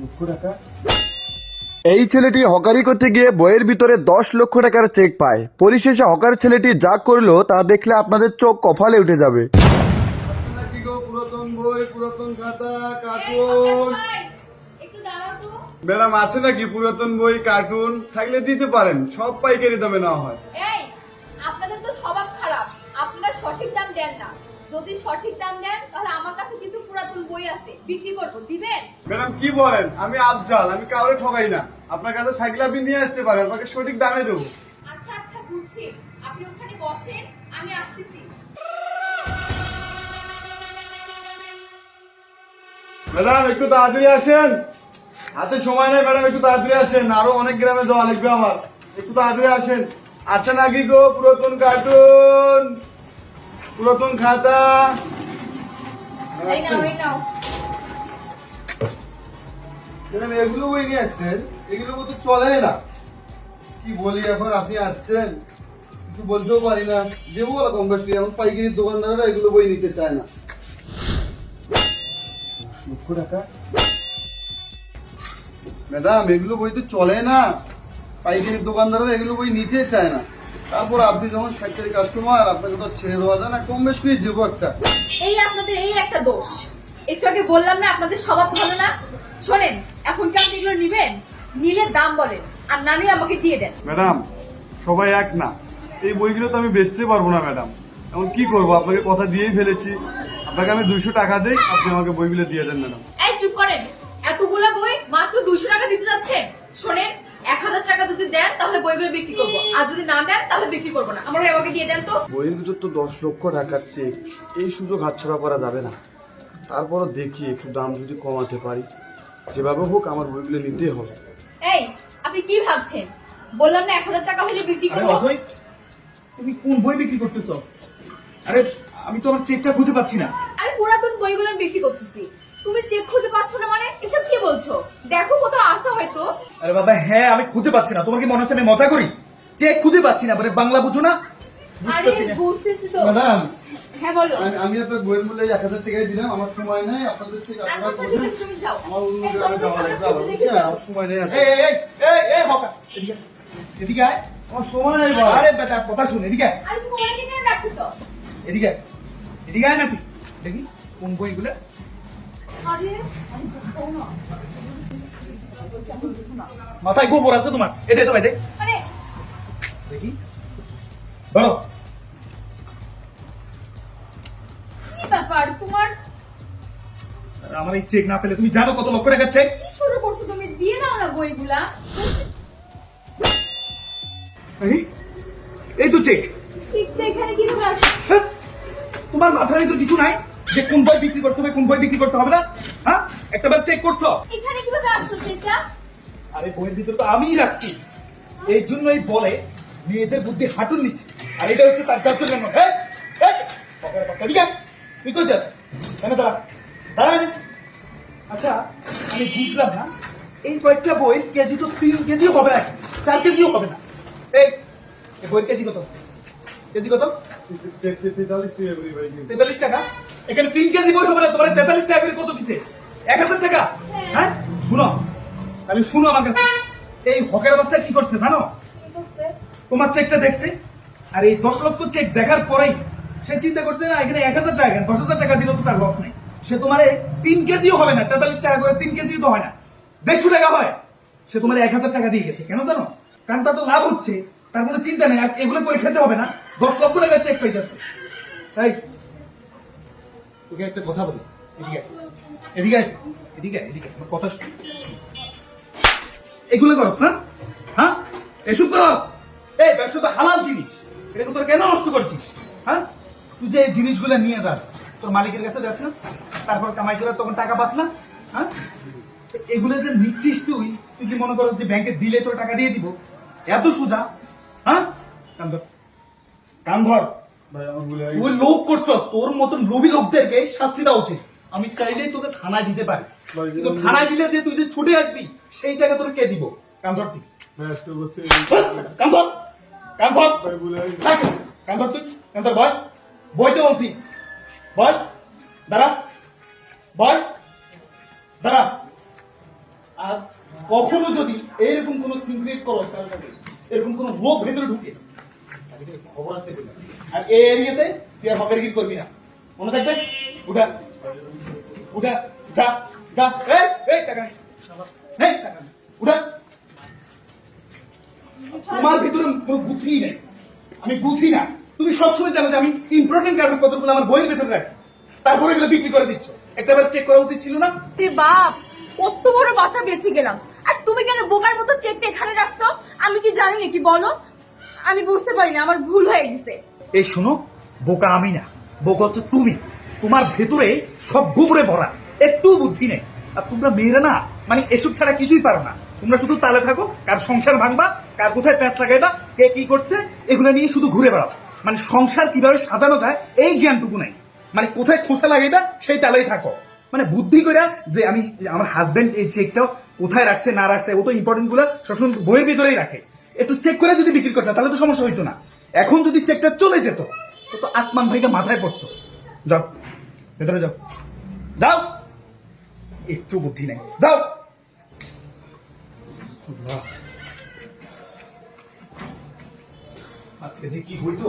লক্ষ টাকা। এই ছেলেটি হকারি করতে গিয়ে বইয়ের ভিতরে দশ লক্ষ টাকার চেক পায়। পরিশেষে হকার ছেলেটি যা করল তা দেখলে আপনাদের চোখ কফালে উঠে যাবে। পুরাতন বই পুরাতন খাতা কার্টুন একটু দাঁড়াও তো। ম্যাডাম আছে নাকি পুরাতন বই কার্টুন থাকলে দিতে পারেন সব পাইকারি দামে নেওয়া হয়। আপনাদের তো স্বভাব খারাপ। আপনারা সঠিক দাম দেন না। যদি সঠিক দাম দেন তাহলে আমার কাছে কিছু পুরাতন বই আছে। বিক্রি করব। দিবেন? ম্যাডাম কি বলেন? আমি আফজাল আমি কাউরে ঠকাই না। আপনার কাছে থাকলে আপনি নিয়ে আসতে পারেন আপনাকে সঠিক দামে দেবো। আচ্ছা আচ্ছা বুঝছি। আপনি ওখানে বসেন আমি আসতেছি। ম্যাডাম একটু তাড়াতাড়ি আসেন। হাতে সময় নেই ম্যাডাম একটু তাড়াতাড়ি আসেন। আরও অনেক গ্রামে যাওয়া লাগবে আমার। একটু তাড়াতাড়ি আসেন। আচ্ছা নাকি গো পুরাতন কার্টুন পুরাতন খাতা? এগুলো বই নিয়ে আসছেন? এগুলো মতো চলে না। কি বলি এখন আপনি আসছেন? কিছু বলতেও পারি না। দেবো বলা কম বেশি এখন পাইকারি দোকানদাররা এগুলো বই নিতে চায় না। লক্ষ টাকা ম্যাডাম এগুলো বই তো চলে না। পাইকারি দোকানদাররা এগুলো বই নিতে চায় না। তারপর আপনি যখন সাইকেলের কাস্টমার আপনাকে তো ছেড়ে দেওয়া যায় না। কম বেশ করে দেবো একটা। এই আপনাদের এই একটা দোষ। একটু আগে বললাম না আপনাদের স্বভাব ভালো না? শোনেন এখন কি আপনি এগুলো নিবেন? নিলে দাম বলেন আর না নিলে আমাকে দিয়ে দেন। ম্যাডাম সবাই এক না। এই বইগুলো তো আমি বেচতে পারব না ম্যাডাম। এখন কি করব? আপনাকে কথা দিয়েই ফেলেছি। আপনাকে আমি দুইশো টাকা দিই আপনি আমাকে বইগুলো দিয়ে দেন ম্যাডাম। এই চুপ করেন এতগুলা বই মাত্র দুইশো টাকা দিতে যাচ্ছেন শোনেন এক হাজার টাকা যদি দেন তাহলে বইগুলো বিক্রি করব। আর যদি না দেন তাহলে বিক্রি করব না। আমার ভাই আমাকে দিয়ে দেন তো। বইয়ের ভিতর তো দশ লক্ষ টাকার চেক। এই সুযোগ হাতছাড়া করা যাবে না। তারপরও দেখি একটু দাম যদি কমাতে পারি। যেভাবে হোক আমার বইগুলো নিতেই হবে। এই আপনি কি ভাবছেন? বললাম না এক হাজার টাকা হলে বিক্রি করব। অথই তুমি কোন বই বিক্রি করতেছো? আরে আমি তো আমার চেকটা খুঁজে পাচ্ছি না। আরে পুরাতন বইগুলো আমি বিক্রি করতেছি। তুমি চেক খুঁজে পাচ্ছ না মানে? এসব কি বলছো? দেখো কোথাও আসা হয়তো। আরে বাবা হ্যাঁ আমি খুঁজে পাচ্ছি না। তোমার কি মনে হচ্ছে আমি মজা করি? চেক খুঁজে পাচ্ছি না মানে বাংলা বুঝো না? আরে বুঝতেছি তো। ম্যাডাম হ্যাঁ বলো। আমি- আমি আপনার বইয়ের মূল্য এক হাজার টাকাই দিলাম আমার সময় নেই আপনাদের থেকে আচ্ছা আপনারা করবেন। ঠিক আছে তুমি যাও। আমার অন্য এই, যাওয়া লাগবে দেখি আমার সময় নেই এই এই এই এই হকা। এদিকে আয়। এদিকে আয়। আমার সময় নেই ভাই। আরে বেটা কথা শুন এদিকে আরে তুমি এদিকে এদিকে আয় নাকি? দেখি কোন বইগুলো না মাথায় গোবর আছে তোমার। এটা তোমায় দেখ। ব্যাপার তোমার? আমার এই চেক না পেলে তুমি জানো কত লক্ষ টাকার চেক? কি শুরু করছ তুমি? দিয়ে দাও না বইগুলা। এই, এই তো চেক। এখানে কি করে আসো? হ্যাঁ? তোমার মাথায় তো কিছু নাই যে কোন বই বিক্রি করতে হবে কোন বই বিক্রি করতে হবে না? হ্যাঁ? একটাবার চেক করছ? এখানে কীভাবে আসছো সেটা? আরে বইয়ের ভিতরে তো আমিই রাখছি। এই জন্যই বলে মেয়েদের বুদ্ধি হাঁটুর নিচে। আর এটা হচ্ছে তার চারজন জন্য। হ্যাঁ ঠিক আছে? তুই যাস। কেন দাঁড়া। দাঁড়া এখানে। আচ্ছা আমি বুঝলাম না। এই কয়েকটা বই কেজি তো তিন কেজিও হবে না চার কেজিও হবে না। এই এই বইয়ের কেজি কত? কেজি কত? তেতাল্লিশ টাকা। এখানে তিন কেজি বই হবে না, তোমার তেতাল্লিশ টাকা করে কত দিছে? এক হাজার টাকা? হ্যাঁ? শুনো, তাহলে শুনো আমার কাছে। এই হকের বাচ্চা কি করছে জানো? তোমার চেকটা দেখছে। আর এই দশ লক্ষ চেক দেখার পরেই সে চিন্তা করছে, না, এখানে এক হাজার টাকা, দশ হাজার টাকা দিলেও তো তার লস নেই। সে তোমার তিন কেজিও হবে না, তেতাল্লিশ টাকা করে তিন কেজিও তো হয় না। দেড়শো টাকা হয়। সে তোমার এক হাজার টাকা দিয়ে গেছে। কেন জানো? কারণ তার তো লাভ হচ্ছে। তার কোনো চিন্তা নেই এগুলো খেতে হবে না। দশ লক্ষ টাকার চেক পাইতেছে। তাই তোকে একটা কথা বলি, এদিকে এদিকে এদিকে এদিকে আমার কথা এগুলো করস না? হ্যাঁ? এসব করস? এই, ব্যবসা তো হালাল জিনিস। তোর কেন নষ্ট করছিস? হ্যাঁ? তুই যে জিনিসগুলো নিয়ে যাস, তোর মালিকের কাছে যাস না? তারপর কামাই করে তখন টাকা পাস না? হ্যাঁ? এগুলো যে নিচ্ছিস তুই তুই কি মনে করস যে ব্যাংকে দিলে তোর টাকা দিয়ে দিব? এত সোজা। কান ধর কান ধর ভাই আমার ভুলে গেছে। তুই লোভ করছস তোর মতন লোভী লোকদেরকে শাস্তি দেওয়া উচিত। আমি চাইলেই তোকে থানায় দিতে পারি। কিন্তু থানায় দিলে যে তুই যে ছুটে আসবি সেই টাকা তোর কে দিব? কান ধর তুই। ভাই, আজকে বলতে- কান ধর কান ধর ভাই, ভুলে গেছে। থাক। কান ধর তুই। কান ধর বয়। বইতে বলছি। বয় দাঁড়া। বয় দাঁড়া। আর কখনো যদি এরকম কোনো করো এরকম কোনো লোক ভেতরে ঢুকে। আর এই এরিয়াতে তুই আর হকের করবি না? মনে থাকবে? উঠা। উঠা। যা যা। এই এই টাকা নে। নে, টাকা উঠা। তোমার ভিতরে কোনো বুদ্ধি নেই। আমি বুঝি না। তুমি সবসময় জানো যে আমি ইম্পর্টেন্ট কাগজপত্রগুলো আমার বইয়ের ভেতরে রাখি। তারপরে এগুলো বিক্রি করে দিচ্ছ। একটা বার চেক করা উচিত ছিল না? রে বাপ কত বড় বাচ্চা বেঁচে গেলাম। আর তুমি কেন বোকার মতো চেকটা এখানে রাখছো? আমি কি জানি নাকি বলো? আমি বুঝতে পারি না আমার ভুল হয়ে গেছে। এই শোনো, বোকা আমি না, বোকা হচ্ছে তুমি। তোমার ভেতরে সব গোবরে ভরা একটু বুদ্ধি নেই। আর তোমরা মেয়েরা না মানে এসব ছাড়া কিছুই পারো না। তোমরা শুধু তালে থাকো, কার সংসার ভাঙবা, কার কোথায় প্যাঁচ লাগাইবা, কে কি করছে, এগুলো নিয়ে শুধু ঘুরে বেড়াও। মানে সংসার কীভাবে সাজানো যায়, এই জ্ঞানটুকু নাই। মানে কোথায় খোঁচা লাগাইবা, সেই তালেই থাকো। মানে বুদ্ধি করে যে আমি, আমার হাজবেন্ড এই চেকটা কোথায় রাখছে, না রাখছে, ও তো ইম্পর্টেন্টগুলো সবসময় বইয়ের ভিতরেই রাখে। একটু চেক করে যদি বিক্রি করতে তাহলে তো সমস্যা হইতো না। এখন যদি চেকটা চলে যেত, তো আসমান ভাইকে মাথায় পড়তো। যাও, ভেতরে যাও। যাও। একটু বুদ্ধি নেই। যাও। আজকে যে কি হইতো?